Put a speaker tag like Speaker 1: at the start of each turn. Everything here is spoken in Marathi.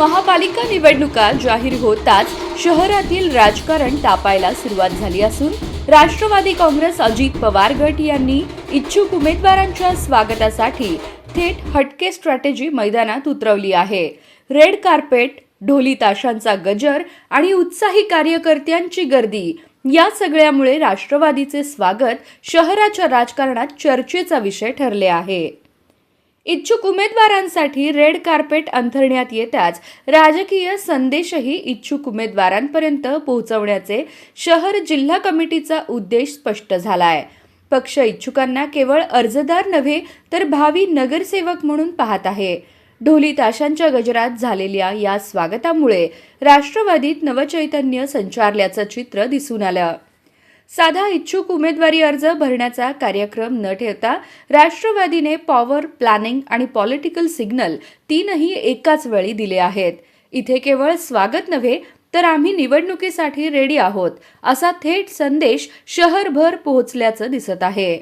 Speaker 1: महापालिका निवडणुका जाहीर होताच शहरातील राजकारण तापायला सुरुवात झाली असून राष्ट्रवादी काँग्रेस अजित पवार गट यांनी इच्छुक उमेदवारांच्या स्वागतासाठी थेट हटके स्ट्रॅटेजी मैदानात उतरवली आहे. रेड कार्पेट ढोली ताशांचा गजर आणि उत्साही कार्यकर्त्यांची गर्दी या सगळ्यामुळे राष्ट्रवादीचे स्वागत शहराच्या राजकारणात चर्चेचा विषय ठरले आहे. इच्छुक उमेदवारांसाठी रेड कार्पेट अंथरण्यात येताच राजकीय संदेशही इच्छुक उमेदवारांपर्यंत पोहोचवण्याचे शहर जिल्हा कमिटीचा उद्देश स्पष्ट झाला आहे पक्ष इच्छुकांना केवळ अर्जदार नव्हे तर भावी नगरसेवक म्हणून पाहत आहे. ढोली ताशांच्या गजरात झालेल्या या स्वागतामुळे राष्ट्रवादीत नवचैतन्य संचारल्याचं चित्र दिसून आलं. साधा इच्छुक उमेदवारी अर्ज भरण्याचा कार्यक्रम न ठेवता राष्ट्रवादीने पॉवर प्लॅनिंग आणि पॉलिटिकल सिग्नल तीनही एकाच वेळी दिले आहेत. इथे केवळ स्वागत नव्हे तर आम्ही निवडणुकीसाठी रेडी आहोत असा थेट संदेश शहरभर पोहोचल्याचं दिसत आहे.